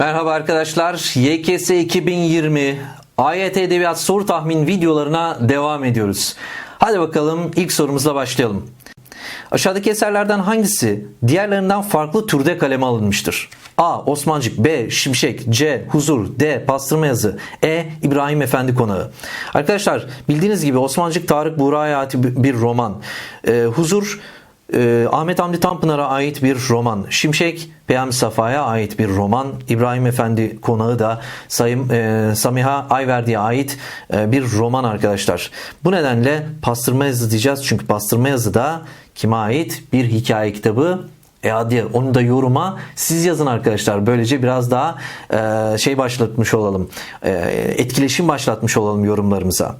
Merhaba arkadaşlar. YKS 2020 AYT Edebiyat soru tahmin videolarına devam ediyoruz. Hadi bakalım ilk sorumuzla başlayalım. Aşağıdaki eserlerden hangisi diğerlerinden farklı türde kaleme alınmıştır? A. Osmancık B. Şimşek C. Huzur D. Pastırma yazı E. İbrahim Efendi Konağı Arkadaşlar bildiğiniz gibi Osmancık Tarık Buğra Hayati bir roman. Ee, Huzur ee, Ahmet Hamdi Tanpınar'a ait bir roman. Şimşek Peyami Safa'ya ait bir roman. İbrahim Efendi konağı da Sayın e, Samiha Ayverdi'ye ait e, bir roman arkadaşlar. Bu nedenle Pastırma Yazı diyeceğiz. Çünkü Pastırma Yazı da kime ait? Bir hikaye kitabı. E hadi onu da yoruma siz yazın arkadaşlar. Böylece biraz daha e, şey başlatmış olalım. E, etkileşim başlatmış olalım yorumlarımıza.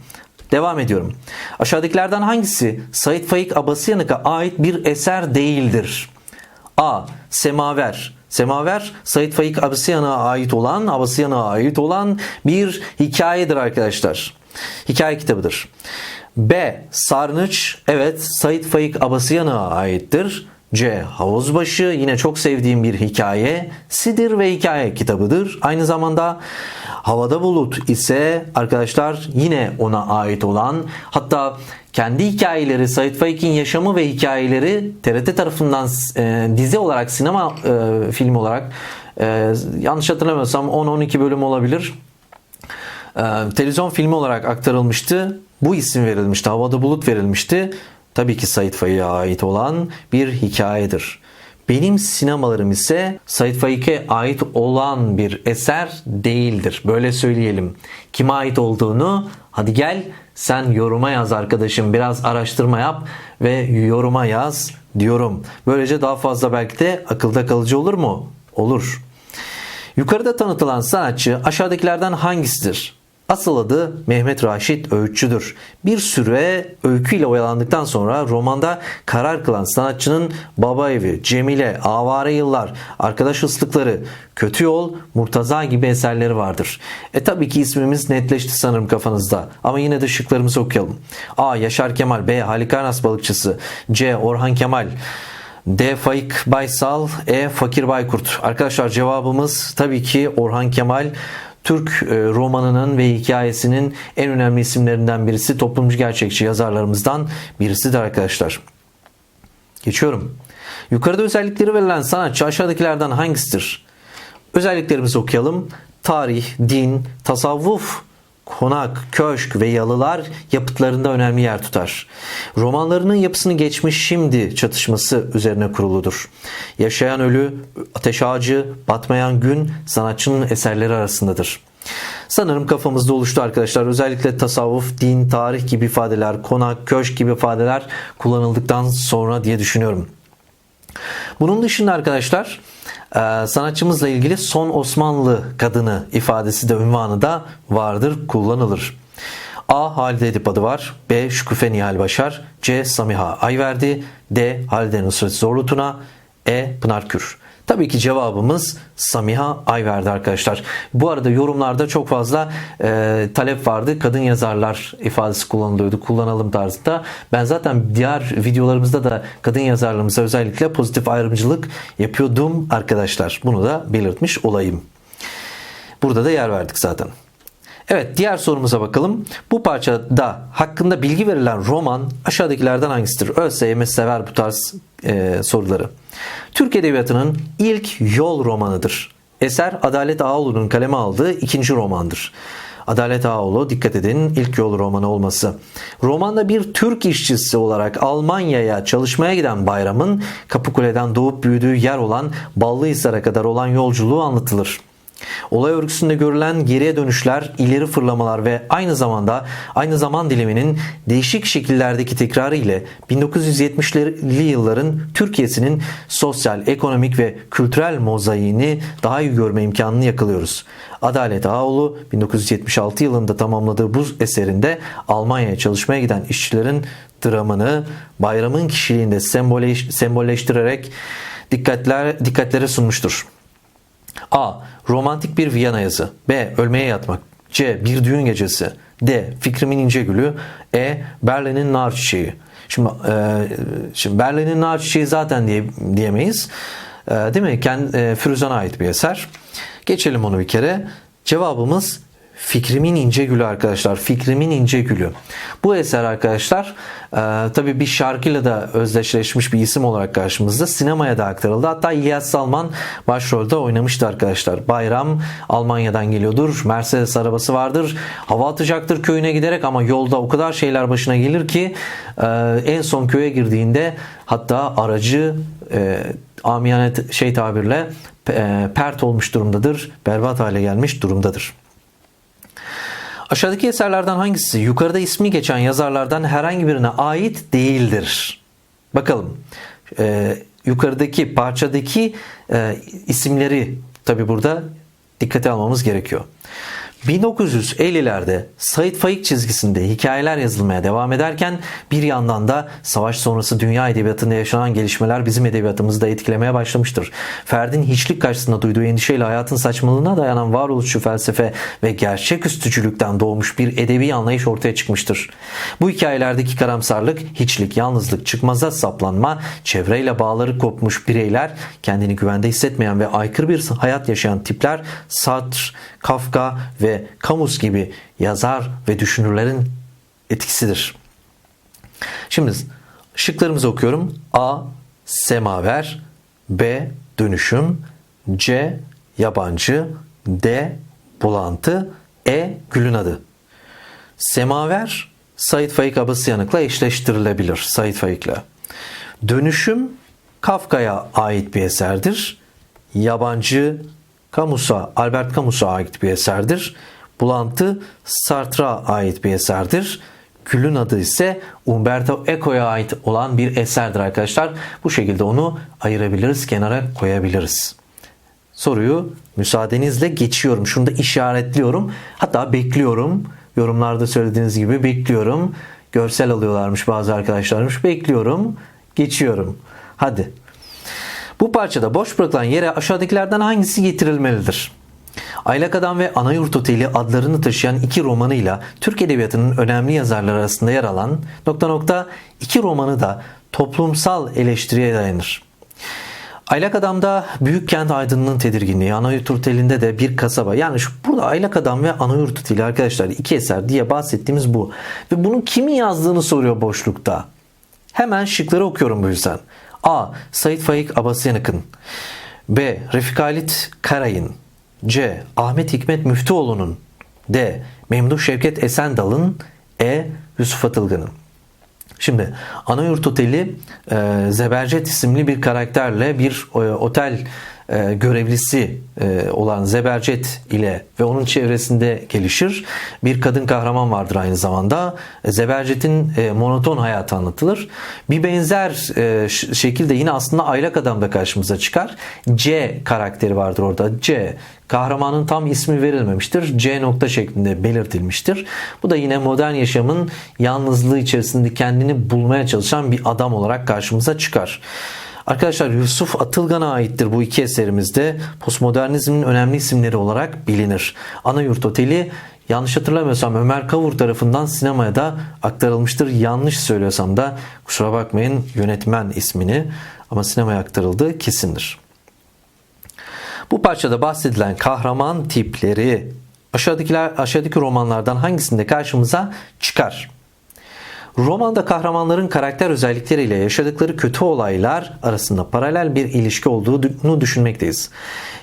Devam ediyorum. Aşağıdakilerden hangisi Said Faik Abasıyanık'a ait bir eser değildir? A. Semaver. Semaver Said Faik Abasıyanık'a ait olan, Abasıyanık'a ait olan bir hikayedir arkadaşlar. Hikaye kitabıdır. B. Sarnıç. Evet Said Faik Abasıyanık'a aittir. C. Havuzbaşı yine çok sevdiğim bir hikaye. Sidir ve hikaye kitabıdır. Aynı zamanda Havada Bulut ise arkadaşlar yine ona ait olan hatta kendi hikayeleri Said Faik'in yaşamı ve hikayeleri TRT tarafından e, dizi olarak sinema e, film olarak e, yanlış hatırlamıyorsam 10-12 bölüm olabilir. E, televizyon filmi olarak aktarılmıştı. Bu isim verilmişti. Havada Bulut verilmişti. Tabii ki Said Faik'e ait olan bir hikayedir. Benim sinemalarım ise Said Faik'e ait olan bir eser değildir. Böyle söyleyelim. Kime ait olduğunu hadi gel sen yoruma yaz arkadaşım. Biraz araştırma yap ve yoruma yaz diyorum. Böylece daha fazla belki de akılda kalıcı olur mu? Olur. Yukarıda tanıtılan sanatçı aşağıdakilerden hangisidir? Asıl adı Mehmet Raşit Öğütçü'dür. Bir süre öyküyle oyalandıktan sonra romanda karar kılan sanatçının Baba Evi, Cemile, Avare Yıllar, Arkadaş Islıkları, Kötü Yol, Murtaza gibi eserleri vardır. E tabii ki ismimiz netleşti sanırım kafanızda. Ama yine de şıklarımızı okuyalım. A. Yaşar Kemal B. Halikarnas Balıkçısı C. Orhan Kemal D. Faik Baysal E. Fakir Baykurt Arkadaşlar cevabımız tabii ki Orhan Kemal Türk e, romanının ve hikayesinin en önemli isimlerinden birisi toplumcu gerçekçi yazarlarımızdan birisidir arkadaşlar. Geçiyorum. Yukarıda özellikleri verilen sanatçı aşağıdakilerden hangisidir? Özelliklerimizi okuyalım. Tarih, din, tasavvuf, konak, köşk ve yalılar yapıtlarında önemli yer tutar. Romanlarının yapısını geçmiş şimdi çatışması üzerine kuruludur. Yaşayan ölü, ateş ağacı, batmayan gün sanatçının eserleri arasındadır. Sanırım kafamızda oluştu arkadaşlar. Özellikle tasavvuf, din, tarih gibi ifadeler, konak, köşk gibi ifadeler kullanıldıktan sonra diye düşünüyorum. Bunun dışında arkadaşlar sanatçımızla ilgili son Osmanlı kadını ifadesi de ünvanı da vardır, kullanılır. A. Halide Edip adı var. B. Şükufe Nihal Başar. C. Samiha Ayverdi. D. Halide Nusret Zorlutuna. E. Pınar Kür. Tabii ki cevabımız Samiha Ayverdi arkadaşlar. Bu arada yorumlarda çok fazla e, talep vardı. Kadın yazarlar ifadesi kullanılıyordu. Kullanalım tarzında. Ben zaten diğer videolarımızda da kadın yazarlarımıza özellikle pozitif ayrımcılık yapıyordum arkadaşlar. Bunu da belirtmiş olayım. Burada da yer verdik zaten. Evet diğer sorumuza bakalım. Bu parçada hakkında bilgi verilen roman aşağıdakilerden hangisidir? ÖSYM sever bu tarz e, soruları. Türk Edebiyatı'nın ilk yol romanıdır. Eser Adalet Ağaoğlu'nun kaleme aldığı ikinci romandır. Adalet Ağaoğlu dikkat edin ilk yol romanı olması. Romanda bir Türk işçisi olarak Almanya'ya çalışmaya giden Bayram'ın Kapıkule'den doğup büyüdüğü yer olan Ballıhisar'a kadar olan yolculuğu anlatılır. Olay örgüsünde görülen geriye dönüşler, ileri fırlamalar ve aynı zamanda aynı zaman diliminin değişik şekillerdeki tekrarı ile 1970'li yılların Türkiye'sinin sosyal, ekonomik ve kültürel mozaiğini daha iyi görme imkanını yakalıyoruz. Adalet Ağoğlu 1976 yılında tamamladığı bu eserinde Almanya'ya çalışmaya giden işçilerin dramını bayramın kişiliğinde sembolleş, sembolleştirerek dikkatler, dikkatlere sunmuştur. A. Romantik bir Viyana yazı. B. Ölmeye yatmak. C. Bir düğün gecesi. D. Fikrimin ince gülü. E. Berlin'in nar çiçeği. Şimdi, e, şimdi Berlin'in nar çiçeği zaten diye, diyemeyiz. E, değil mi? Kend, e, Firuzan'a ait bir eser. Geçelim onu bir kere. Cevabımız Fikrimin İnce Gülü arkadaşlar. Fikrimin İnce Gülü. Bu eser arkadaşlar e, tabi bir şarkıyla da özdeşleşmiş bir isim olarak karşımızda. Sinemaya da aktarıldı. Hatta İlyas Salman başrolde oynamıştı arkadaşlar. Bayram Almanya'dan geliyordur. Mercedes arabası vardır. Hava atacaktır köyüne giderek ama yolda o kadar şeyler başına gelir ki e, en son köye girdiğinde hatta aracı e, amiyane şey tabirle e, pert olmuş durumdadır. Berbat hale gelmiş durumdadır. Aşağıdaki eserlerden hangisi yukarıda ismi geçen yazarlardan herhangi birine ait değildir? Bakalım. Ee, yukarıdaki parçadaki e, isimleri tabi burada dikkate almamız gerekiyor. 1950'lerde Said Faik çizgisinde hikayeler yazılmaya devam ederken bir yandan da savaş sonrası dünya edebiyatında yaşanan gelişmeler bizim edebiyatımızı da etkilemeye başlamıştır. Ferdin hiçlik karşısında duyduğu endişeyle hayatın saçmalığına dayanan varoluşçu felsefe ve gerçeküstücülükten doğmuş bir edebi anlayış ortaya çıkmıştır. Bu hikayelerdeki karamsarlık, hiçlik, yalnızlık, çıkmaza saplanma, çevreyle bağları kopmuş bireyler, kendini güvende hissetmeyen ve aykırı bir hayat yaşayan tipler Sartre, Kafka ve Camus gibi yazar ve düşünürlerin etkisidir. Şimdi şıklarımızı okuyorum. A. Semaver B. Dönüşüm C. Yabancı D. Bulantı E. Gülün adı. Semaver Said Faik Abasıyanık'la eşleştirilebilir. Said Faik'le. Dönüşüm Kafka'ya ait bir eserdir. Yabancı Camus'a, Albert Camus'a ait bir eserdir. Bulantı Sartre'a ait bir eserdir. Külün adı ise Umberto Eco'ya ait olan bir eserdir arkadaşlar. Bu şekilde onu ayırabiliriz, kenara koyabiliriz. Soruyu müsaadenizle geçiyorum. Şunu da işaretliyorum. Hatta bekliyorum. Yorumlarda söylediğiniz gibi bekliyorum. Görsel alıyorlarmış bazı arkadaşlarmış. Bekliyorum. Geçiyorum. Hadi. Bu parçada boş bırakılan yere aşağıdakilerden hangisi getirilmelidir? Aylak Adam ve Anayurt Oteli adlarını taşıyan iki romanıyla Türk Edebiyatı'nın önemli yazarları arasında yer alan nokta nokta iki romanı da toplumsal eleştiriye dayanır. Aylak Adam'da büyük kent aydınlığının tedirginliği, Anayurt Oteli'nde de bir kasaba. Yani şu, burada Aylak Adam ve Anayurt Oteli arkadaşlar iki eser diye bahsettiğimiz bu. Ve bunu kimin yazdığını soruyor boşlukta. Hemen şıkları okuyorum bu yüzden. A. Said Faik Abasyanık'ın B. Refik Halit Karay'ın C. Ahmet Hikmet Müftüoğlu'nun D. Memduh Şevket Esendal'ın E. Yusuf Atılgan'ın Şimdi Anayurt Oteli e, Zebercet isimli bir karakterle bir e, otel e, görevlisi e, olan Zebercet ile ve onun çevresinde gelişir. Bir kadın kahraman vardır aynı zamanda. E, Zebercet'in monoton hayatı anlatılır. Bir benzer şekilde yine aslında Aylak Adam da karşımıza çıkar. C karakteri vardır orada. C kahramanın tam ismi verilmemiştir. C nokta şeklinde belirtilmiştir. Bu da yine modern yaşamın yalnızlığı içerisinde kendini bulmaya çalışan bir adam olarak karşımıza çıkar. Arkadaşlar Yusuf Atılgan'a aittir bu iki eserimizde. Postmodernizmin önemli isimleri olarak bilinir. Anayurt Oteli yanlış hatırlamıyorsam Ömer Kavur tarafından sinemaya da aktarılmıştır. Yanlış söylüyorsam da kusura bakmayın yönetmen ismini ama sinemaya aktarıldı kesindir. Bu parçada bahsedilen kahraman tipleri aşağıdakiler aşağıdaki romanlardan hangisinde karşımıza çıkar? Romanda kahramanların karakter özellikleriyle yaşadıkları kötü olaylar arasında paralel bir ilişki olduğunu düşünmekteyiz.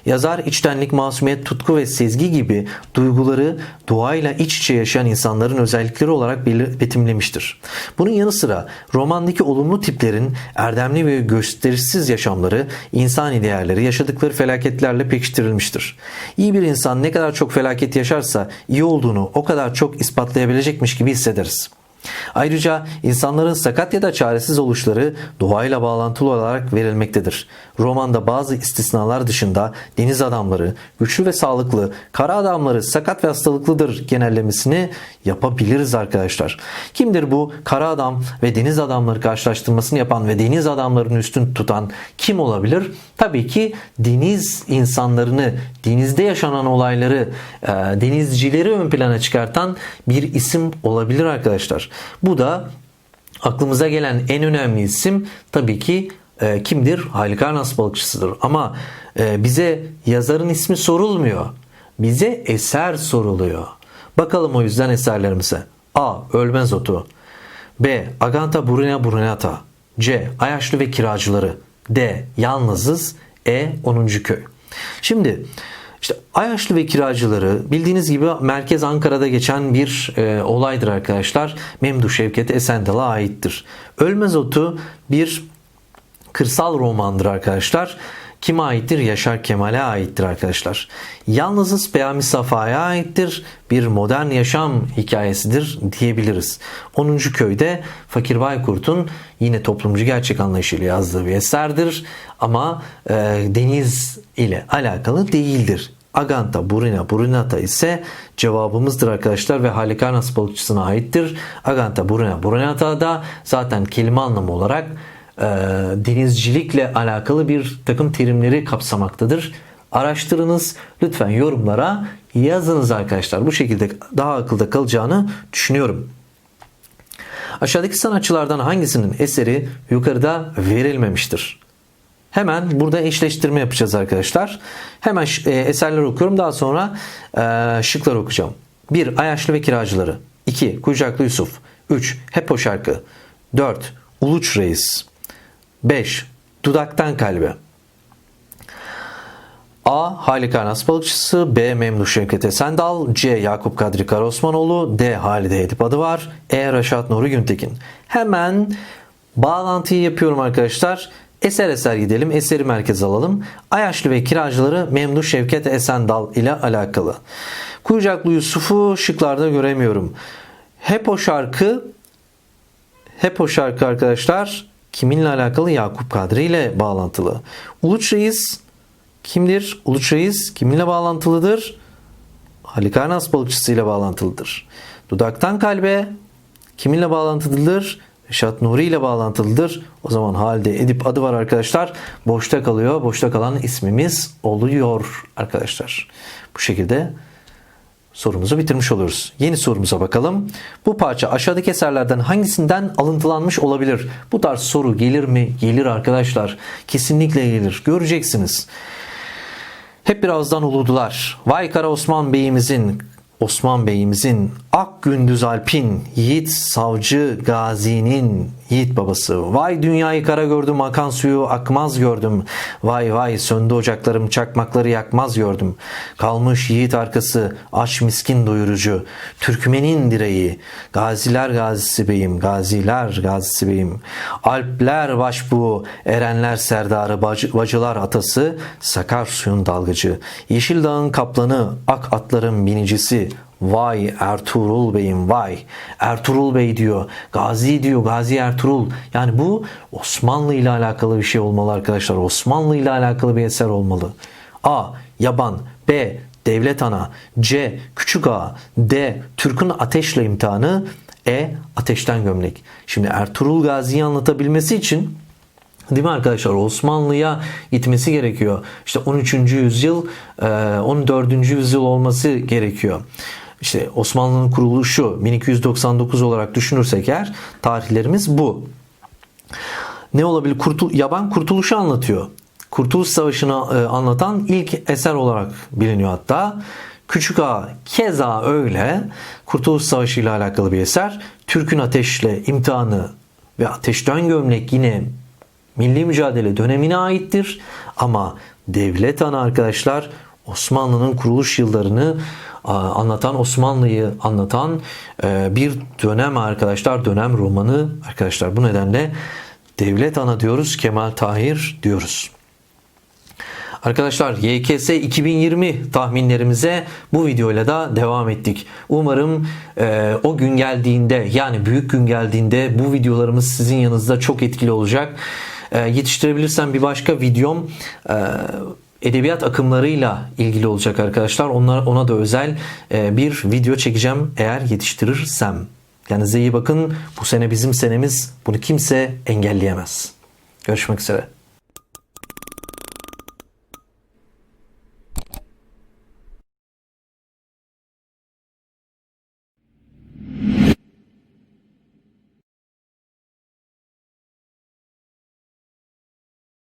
Yazar içtenlik, masumiyet, tutku ve sezgi gibi duyguları doğayla iç içe yaşayan insanların özellikleri olarak betimlemiştir. Bunun yanı sıra romandaki olumlu tiplerin erdemli ve gösterişsiz yaşamları, insan değerleri yaşadıkları felaketlerle pekiştirilmiştir. İyi bir insan ne kadar çok felaket yaşarsa iyi olduğunu o kadar çok ispatlayabilecekmiş gibi hissederiz. Ayrıca insanların sakat ya da çaresiz oluşları doğayla bağlantılı olarak verilmektedir. Romanda bazı istisnalar dışında deniz adamları güçlü ve sağlıklı, kara adamları sakat ve hastalıklıdır genellemesini yapabiliriz arkadaşlar. Kimdir bu kara adam ve deniz adamları karşılaştırmasını yapan ve deniz adamlarını üstün tutan kim olabilir? Tabii ki deniz insanlarını, denizde yaşanan olayları, e, denizcileri ön plana çıkartan bir isim olabilir arkadaşlar. Bu da aklımıza gelen en önemli isim tabii ki e, kimdir? Halikarnas balıkçısıdır. Ama e, bize yazarın ismi sorulmuyor. Bize eser soruluyor. Bakalım o yüzden eserlerimize. A. Ölmez otu. B. Aganta Burina Burinata. C. Ayaşlı ve kiracıları. D. Yalnızız. E. 10. köy. Şimdi işte Ayaşlı ve kiracıları bildiğiniz gibi merkez Ankara'da geçen bir e, olaydır arkadaşlar. Memduh Şevket Esendal'a aittir. Ölmez Otu bir kırsal romandır arkadaşlar. Kime aittir? Yaşar Kemal'e aittir arkadaşlar. Yalnızız Peyami Safa'ya aittir. Bir modern yaşam hikayesidir diyebiliriz. 10. köyde Fakir Baykurt'un yine toplumcu gerçek anlayışıyla yazdığı bir eserdir. Ama e, deniz ile alakalı değildir. Aganta, Burina, Burinata ise cevabımızdır arkadaşlar ve Halikarnas balıkçısına aittir. Aganta, Burina, Burinata da zaten kelime anlamı olarak e, denizcilikle alakalı bir takım terimleri kapsamaktadır. Araştırınız lütfen yorumlara yazınız arkadaşlar. Bu şekilde daha akılda kalacağını düşünüyorum. Aşağıdaki sanatçılardan hangisinin eseri yukarıda verilmemiştir? Hemen burada eşleştirme yapacağız arkadaşlar. Hemen e, eserleri okuyorum. Daha sonra e, okuyacağım. 1. Ayaşlı ve Kiracıları 2. Kucaklı Yusuf 3. Hepo Şarkı 4. Uluç Reis 5. Dudaktan Kalbe A. Halikarnas Balıkçısı B. Memduh Şevket Esendal C. Yakup Kadri Karaosmanoğlu D. Halide Edip adı var E. Raşat Nuri Güntekin Hemen bağlantıyı yapıyorum arkadaşlar. Eser eser gidelim. Eseri merkez alalım. Ayaşlı ve kiracıları Memduh Şevket Esendal ile alakalı. Kuyucaklı Yusuf'u şıklarda göremiyorum. Hep o şarkı hep o şarkı arkadaşlar kiminle alakalı? Yakup Kadri ile bağlantılı. Uluç Reis kimdir? Uluç Reis kiminle bağlantılıdır? Halikarnas balıkçısı ile bağlantılıdır. Dudaktan kalbe kiminle bağlantılıdır? Reşat Nuri ile bağlantılıdır. O zaman halde Edip adı var arkadaşlar. Boşta kalıyor. Boşta kalan ismimiz oluyor arkadaşlar. Bu şekilde sorumuzu bitirmiş oluruz. Yeni sorumuza bakalım. Bu parça aşağıdaki eserlerden hangisinden alıntılanmış olabilir? Bu tarz soru gelir mi? Gelir arkadaşlar. Kesinlikle gelir. Göreceksiniz. Hep bir ağızdan uludular. Vay Kara Osman Bey'imizin Osman Bey'imizin Ak Gündüz Alp'in Yiğit Savcı Gazi'nin Yiğit babası. Vay dünyayı kara gördüm akan suyu akmaz gördüm. Vay vay söndü ocaklarım çakmakları yakmaz gördüm. Kalmış yiğit arkası aç miskin doyurucu. Türkmenin direği. Gaziler gazisi beyim. Gaziler gazisi beyim. Alpler başbuğu. Erenler serdarı. Bacı, bacılar atası. Sakar suyun dalgıcı. Yeşil dağın kaplanı. Ak atların binicisi. Vay Ertuğrul Bey'im vay. Ertuğrul Bey diyor. Gazi diyor. Gazi Ertuğrul. Yani bu Osmanlı ile alakalı bir şey olmalı arkadaşlar. Osmanlı ile alakalı bir eser olmalı. A. Yaban. B. Devlet Ana. C. Küçük Ağa. D. Türk'ün ateşle imtihanı. E. Ateşten gömlek. Şimdi Ertuğrul Gazi'yi anlatabilmesi için Değil mi arkadaşlar? Osmanlı'ya gitmesi gerekiyor. İşte 13. yüzyıl, 14. yüzyıl olması gerekiyor. İşte Osmanlı'nın kuruluşu 1299 olarak düşünürsek eğer tarihlerimiz bu. Ne olabilir? Kurtul Yaban Kurtuluş'u anlatıyor. Kurtuluş Savaşı'nı anlatan ilk eser olarak biliniyor hatta. Küçük Ağa keza öyle. Kurtuluş Savaşı ile alakalı bir eser. Türk'ün ateşle imtihanı ve ateşten gömlek yine milli mücadele dönemine aittir. Ama devlet ana arkadaşlar Osmanlı'nın kuruluş yıllarını anlatan Osmanlı'yı anlatan bir dönem arkadaşlar dönem romanı arkadaşlar bu nedenle devlet ana diyoruz Kemal Tahir diyoruz. Arkadaşlar YKS 2020 tahminlerimize bu videoyla da devam ettik. Umarım e, o gün geldiğinde yani büyük gün geldiğinde bu videolarımız sizin yanınızda çok etkili olacak. E, yetiştirebilirsem bir başka videom e, edebiyat akımlarıyla ilgili olacak arkadaşlar. Onlar ona da özel e, bir video çekeceğim eğer yetiştirirsem. Kendinize iyi bakın. Bu sene bizim senemiz. Bunu kimse engelleyemez. Görüşmek üzere.